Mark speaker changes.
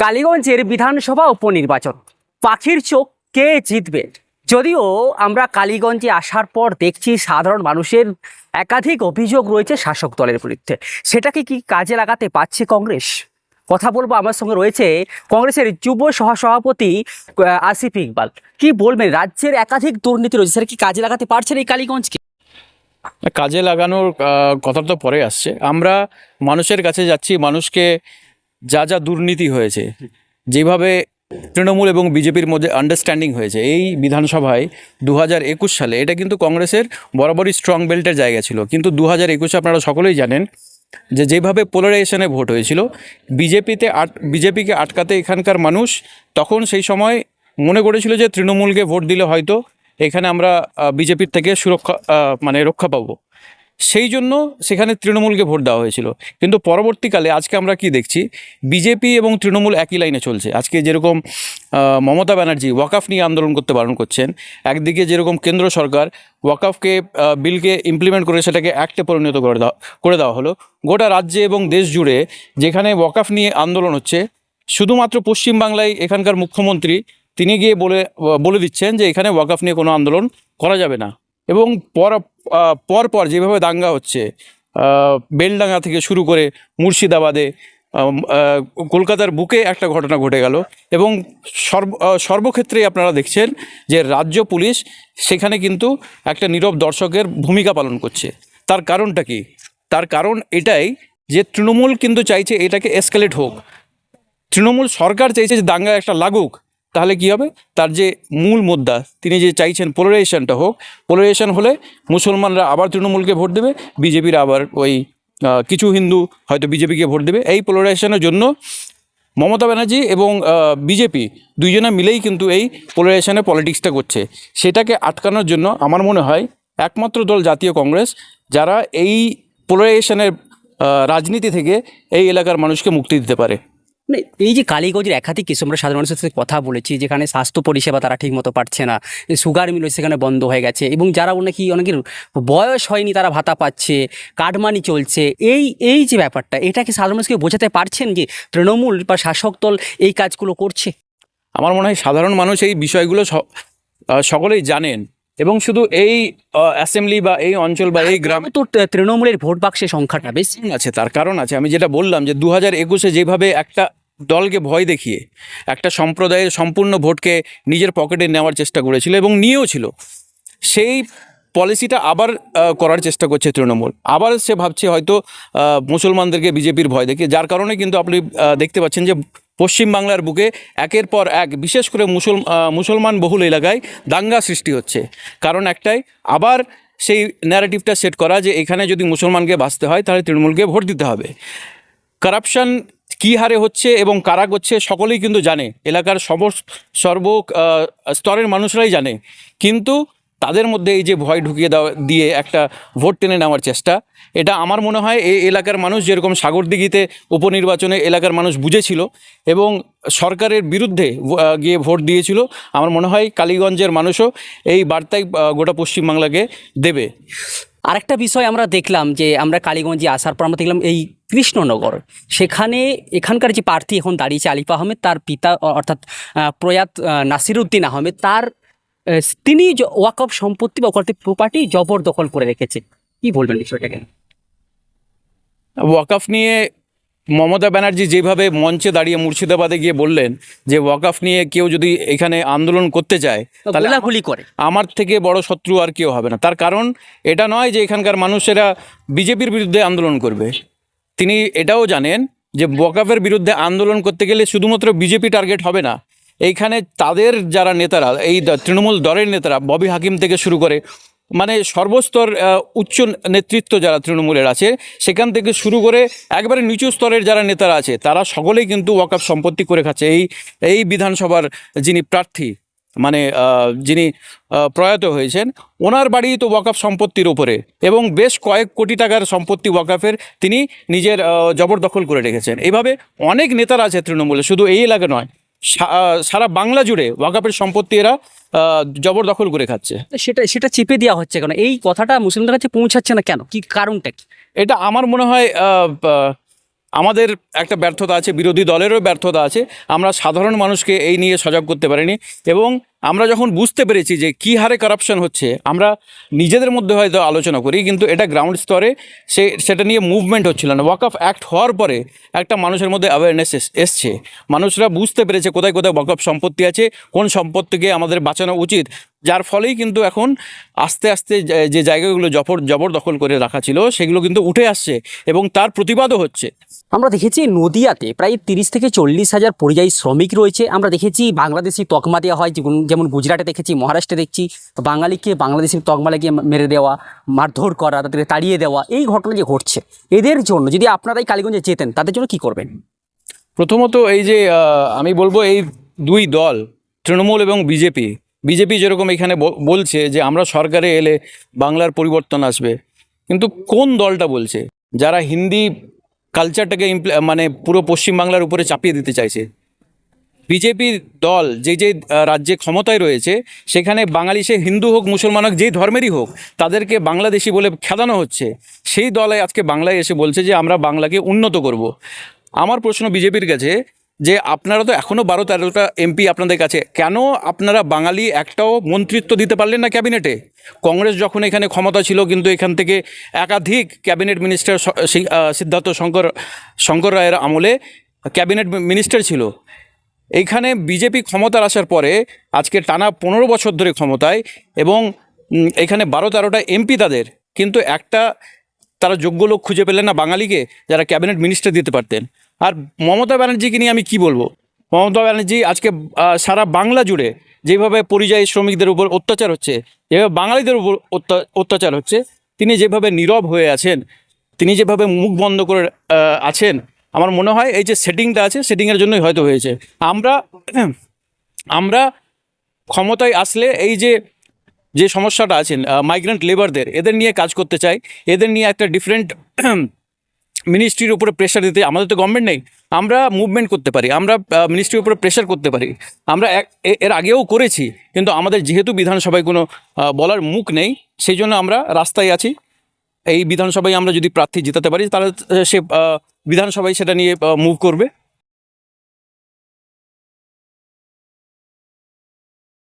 Speaker 1: কালীগঞ্জের বিধানসভা উপনির্বাচন। পাখির চোখ কে জিতবে? যদিও আমরা কালীগঞ্জে আসার পর দেখছি সাধারণ মানুষের একাধিক অভিযোগ রয়েছে শাসক দলের বিরুদ্ধে। সেটাকে কি কাজে লাগাতে পারছে কংগ্রেস? কথা বলব আমার সঙ্গে রয়েছে কংগ্রেসের যুব সহসভাপতি আসিফ ইকবাল। কি বলবেন? রাজ্যের একাধিক দুর্নীতি রয়েছে, সেটা কি কাজে লাগাতে পারছেন এই কালীগঞ্জকে?
Speaker 2: কাজে লাগানোর কথা তো পরে আসছে। আমরা মানুষের কাছে যাচ্ছি, মানুষকে যা যা দুর্নীতি হয়েছে, যেভাবে তৃণমূল এবং বিজেপির মধ্যে আন্ডারস্ট্যান্ডিং হয়েছে, এই বিধানসভায় দু হাজার একুশ সালে এটা কিন্তু কংগ্রেসের বরাবরই স্ট্রং বেল্টের জায়গা ছিল। কিন্তু দু হাজার একুশে আপনারা সকলেই জানেন যে যেভাবে পোলারাইজেশনে ভোট হয়েছিল, বিজেপিতে আট, বিজেপিকে আটকাতে এখানকার মানুষ তখন সেই সময় মনে করেছিল যে তৃণমূলকে ভোট দিলে হয়তো এখানে আমরা বিজেপির থেকে সুরক্ষা মানে রক্ষা পাবো। সেই জন্য সেখানে তৃণমূলকে ভোট দেওয়া হয়েছিল। কিন্তু পরবর্তীকালে আজকে আমরা কি দেখছি, বিজেপি এবং তৃণমূল একই লাইনে চলছে। আজকে যেরকম মমতা ব্যানার্জি ওয়াকাফ নিয়ে আন্দোলন করতে বারণ করছেন, একদিকে যেরকম কেন্দ্র সরকার ওয়াকাফকে বিলকে ইমপ্লিমেন্ট করে সেটাকে অ্যাক্টে পরিণত করে দেওয়া করে দেওয়া হলো। গোটা রাজ্যে এবং দেশ জুড়ে যেখানে ওয়াকাফ নিয়ে আন্দোলন হচ্ছে, শুধুমাত্র পশ্চিমবাংলায় এখানকার মুখ্যমন্ত্রী, তিনি গিয়ে বলে বলে দিচ্ছেন যে এখানে ওয়াকাফ নিয়ে কোনো আন্দোলন করা যাবে না। এবং পর পর যেভাবে দাঙ্গা হচ্ছে বেলডাঙ্গা থেকে শুরু করে মুর্শিদাবাদে কলকাতার বুকে একটা ঘটনা ঘটে গেল এবং সর্ব সর্বক্ষেত্রেই আপনারা দেখছেন যে রাজ্য পুলিশ সেখানে কিন্তু একটা নীরব দর্শকের ভূমিকা পালন করছে। তার কারণটা কি? তার কারণ এটাই যে তৃণমূল কিন্তু চাইছে এটাকে এসকালেট হোক। তৃণমূল সরকার চাইছে যে দাঙ্গা একটা লাগুক। তাহলে কি হবে? তার যে মূল মুদ্রা, তিনি যে চাইছেন পোলারাইজেশনটা হোক পোলারাইজেশন হলে মুসলমানরা আবার তৃণমূলকে ভোট দেবে, বিজেপির আবার ওই কিছু হিন্দু হয়তো বিজেপিকে ভোট দেবে। এই পোলারাইজেশনের জন্য মমতা ব্যানার্জি এবং বিজেপি দুইজনে মিলেই কিন্তু এই পোলারাইজেশনের পলিটিক্সটা করছে। সেটাকে আটকানোর জন্য আমার মনে হয় একমাত্র দল জাতীয় কংগ্রেস, যারা এই পোলারাইজেশনের রাজনীতি থেকে এই এলাকার মানুষকে মুক্তি দিতে পারে।
Speaker 1: মানে এই যে কালীগঞ্জের একাধিক কিছু আমরা সাধারণ মানুষের সাথে কথা বলেছি যেখানে স্বাস্থ্য পরিষেবা তারা ঠিক মতো পাচ্ছে না সুগার মিল সেখানে বন্ধ হয়ে গেছে এবং যারা নাকি অনেকের বয়স হয়নি তারা ভাতা পাচ্ছে কাটমানি চলছে এই এই যে ব্যাপারটা এটা কি সাধারণ মানুষকে বোঝাতে পারছেন যে তৃণমূল বা শাসক দল এই কাজগুলো করছে?
Speaker 2: আমার মনে হয় সাধারণ মানুষ এই বিষয়গুলো সকলেই জানেন এবং শুধু এই অ্যাসেম্বলি বা এই অঞ্চল বা এই গ্রাম
Speaker 1: তো তৃণমূলের ভোট বাক্সের সংখ্যাটা বেশি।
Speaker 2: আছে তার কারণ আছে। আমি যেটা বললাম যে দু হাজার একুশে যেভাবে একটা দলকে ভয় দেখিয়ে একটা সম্প্রদায়ের সম্পূর্ণ ভোটকে নিজের পকেটে নেওয়ার চেষ্টা করেছিল এবং নিয়েও ছিল। সেই পলিসিটা আবার করার চেষ্টা করছে তৃণমূল। আবার সে ভাবছে হয়তো মুসলমানদেরকে বিজেপির ভয় দেখে যার কারণে কিন্তু আপনি দেখতে পাচ্ছেন যে পশ্চিমবাংলার বুকে একের পর এক, বিশেষ করে মুসল মুসলমান বহুল এলাকায় দাঙ্গা সৃষ্টি হচ্ছে। কারণ একটাই, আবার সেই ন্যারেটিভটা সেট করা যে এখানে যদি মুসলমানকে বাঁচতে হয়, তাহলে তৃণমূলকে ভোট দিতে হবে। কারাপশন কী হারে হচ্ছে এবং কারা করছে সকলেই কিন্তু জানে। এলাকার সমস্ত, সর্ব স্তরের মানুষরাই জানে। কিন্তু তাদের মধ্যে এই যে ভয় ঢুকিয়ে দেওয়া, দিয়ে একটা ভোট টেনে নেওয়ার চেষ্টা, এটা আমার মনে হয় এই এলাকার মানুষ যেরকম সাগরদিঘিতে উপনির্বাচনে এলাকার মানুষ বুঝেছিল এবং সরকারের বিরুদ্ধে গিয়ে ভোট দিয়েছিল, আমার মনে হয় কালীগঞ্জের মানুষও এই বার্তাই গোটা পশ্চিমবাংলাকে দেবে।
Speaker 1: আরেকটা বিষয় আমরা দেখলাম যে আমরা কালীগঞ্জে আসার পর আমরা দেখলাম এই কৃষ্ণনগর। সেখানে এখানকার যে প্রার্থী এখন দাঁড়িয়েছে আলিফ আহমেদ, তার পিতা অর্থাৎ প্রয়াত নাসিরউদ্দিন আহমেদ, তার তিনি ওয়াকফ সম্পত্তি বা ওয়াকফ প্রপার্টি জবরদখল করে রেখেছে। কি বলবেন বিষয়টাকে?
Speaker 2: ওয়াকফ নিয়ে মমতা ব্যানার্জি যেভাবে মঞ্চে দাঁড়িয়ে মুর্শিদাবাদে গিয়ে বললেন যে ওয়াকাফ নিয়ে কেউ যদি এখানে আন্দোলন করতে চায় তাহলে
Speaker 1: গোলাগুলি করে।
Speaker 2: আমার থেকে বড় শত্রু আর কেউ হবে না। তার কারণ এটা নয় যে এখানকার মানুষেরা বিজেপির বিরুদ্ধে আন্দোলন করবে। তিনি এটাও জানেন যে ওয়াকাফের বিরুদ্ধে আন্দোলন করতে গেলে শুধুমাত্র বিজেপি টার্গেট হবে না। এইখানে তাদের যারা নেতারা এই তৃণমূল দলের নেতারা ববি হাকিম থেকে শুরু করে মানে সর্বস্তর উচ্চ নেতৃত্ব যারা তৃণমূলের আছে, সেখান থেকে শুরু করে একবারে নিচু স্তরের যারা নেতারা আছে, তারা সকলেই কিন্তু ওয়াকাফ সম্পত্তি করে খাচ্ছে। এই এই বিধানসভার যিনি প্রার্থী মানে যিনি প্রয়াত হয়েছেন, ওনার বাড়ি তো ওয়াকাফ সম্পত্তির ওপরে এবং বেশ কয়েক কোটি টাকার সম্পত্তি ওয়াকাফের তিনি নিজের জবরদখল করে রেখেছেন। এইভাবে অনেক নেতারা আছে তৃণমূলে, শুধু এই এলাকা নয় সারা বাংলা জুড়ে ওয়াকাপের সম্পত্তি এরা জবরদখল করে খাচ্ছে।
Speaker 1: সেটা সেটা চেপে দেওয়া হচ্ছে কেন? এই কথাটা মুসলিমদের কাছে পৌঁছাচ্ছে না কেন? কি কারণটা কি?
Speaker 2: এটা আমার মনে হয় আমাদের একটা ব্যর্থতা আছে, বিরোধী দলেরও ব্যর্থতা আছে। আমরা সাধারণ মানুষকে এই নিয়ে সজাগ করতে পারিনি এবং আমরা যখন বুঝতে পেরেছি যে কী হারে কারাপশন হচ্ছে, আমরা নিজেদের মধ্যে হয়তো আলোচনা করি, কিন্তু এটা গ্রাউন্ড স্তরে সে, সেটা নিয়ে মুভমেন্ট হচ্ছিল না। ওয়াক অফ অ্যাক্ট হওয়ার পরে একটা মানুষের মধ্যে অ্যাওয়ারনেস এসছে। মানুষরা বুঝতে পেরেছে কোথায় কোথায় ওয়াক অফ সম্পত্তি আছে, কোন সম্পত্তিকে আমাদের বাঁচানো উচিত যার ফলেই কিন্তু এখন আস্তে আস্তে যে- জায়গাগুলো জবর জবরদখল করে রাখা ছিল সেগুলো কিন্তু উঠে আসছে এবং তার প্রতিবাদও হচ্ছে।
Speaker 1: আমরা দেখেছি নদিয়াতে প্রায় তিরিশ থেকে চল্লিশ হাজার পরিযায়ী শ্রমিক রয়েছে। আমরা দেখেছি বাংলাদেশি তকমা দেওয়া হয় যেমন যেমন গুজরাটে দেখেছি মহারাষ্ট্রে দেখছি বাঙালিকে বাংলাদেশি তকমা লাগিয়ে মেরে দেওয়া মারধর করা তাদেরকে তাড়িয়ে দেওয়া এই ঘটনা যে ঘটছে এদের জন্য যদি আপনারাই কালীগঞ্জে যেতেন তাদের জন্য কি করবেন?
Speaker 2: প্রথমত এই যে আমি বলব এই দুই দল তৃণমূল এবং বিজেপি বিজেপি যেরকম এখানে বলছে যে আমরা সরকারে এলে বাংলার পরিবর্তন আসবে, কিন্তু কোন দলটা বলছে? যারা হিন্দি কালচারটাকে মানে পুরো পশ্চিমবাংলার উপরে চাপিয়ে দিতে চাইছে। বিজেপি দল যে যে রাজ্যে ক্ষমতায় রয়েছে, সেখানে বাঙালি সে হিন্দু হোক, মুসলমান হোক যেই ধর্মেরই হোক, তাদেরকে বাংলাদেশি বলে খেদানো হচ্ছে, সেই দলে আজকে বাংলায় এসে বলছে যে আমরা বাংলাকে উন্নত করব। আমার প্রশ্ন বিজেপির কাছে যে আপনারা তো এখনও বারো তেরোটা এমপি আপনাদের কাছে, কেন আপনারা বাঙালি একটাও মন্ত্রিত্ব দিতে পারলেন না ক্যাবিনেটে? কংগ্রেস যখন এখানে ক্ষমতা ছিল, কিন্তু এখান থেকে একাধিক ক্যাবিনেট মিনিস্টার সিদ্ধার্থ শঙ্কর শঙ্কর রায়ের আমলে ক্যাবিনেট মিনিস্টার ছিল। এইখানে বিজেপি ক্ষমতার আসার পরে, আজকে টানা পনেরো বছর ধরে ক্ষমতায় এবং এখানে বারো তেরোটা এমপি তাদের। কিন্তু একটা তারা যোগ্য লোক খুঁজে পেলেন না বাঙালিকে, যারা ক্যাবিনেট মিনিস্টার দিতে পারতেন। আর মমতা ব্যানার্জিকে নিয়ে আমি কি বলব? মমতা ব্যানার্জি আজকে সারা বাংলা জুড়ে যেভাবে পরিযায়ী শ্রমিকদের উপর অত্যাচার হচ্ছে, যেভাবে বাঙালিদের উপর অত্যা- অত্যাচার হচ্ছে, তিনি যেভাবে নীরব হয়ে আছেন, তিনি যেভাবে মুখ বন্ধ করে আছেন, আমার মনে হয় এই যে সেটিংটা আছে, সেটিংয়ের জন্যই হয়তো হয়েছে। আমরা আমরা ক্ষমতায় আসলে এই যে যে সমস্যাটা আছেন মাইগ্রেন্ট লেবারদের এদের নিয়ে কাজ করতে চাই, এদের নিয়ে একটা ডিফারেন্ট মিনিস্ট্রির উপরে প্রেশার দিতে, আমাদের তো গভর্নমেন্ট নেই, আমরা মুভমেন্ট করতে পারি, আমরা মিনিস্ট্রির উপরে প্রেশার করতে পারি, আমরা এর আগেও করেছি, কিন্তু আমাদের যেহেতু বিধানসভায় কোনো বলার মুখ নেই, সেই জন্য আমরা রাস্তায় আছি, এই বিধানসভায় আমরা যদি প্রার্থী জেতাতে পারি, তাহলে সে বিধানসভায় সেটা নিয়ে মুভ করবে।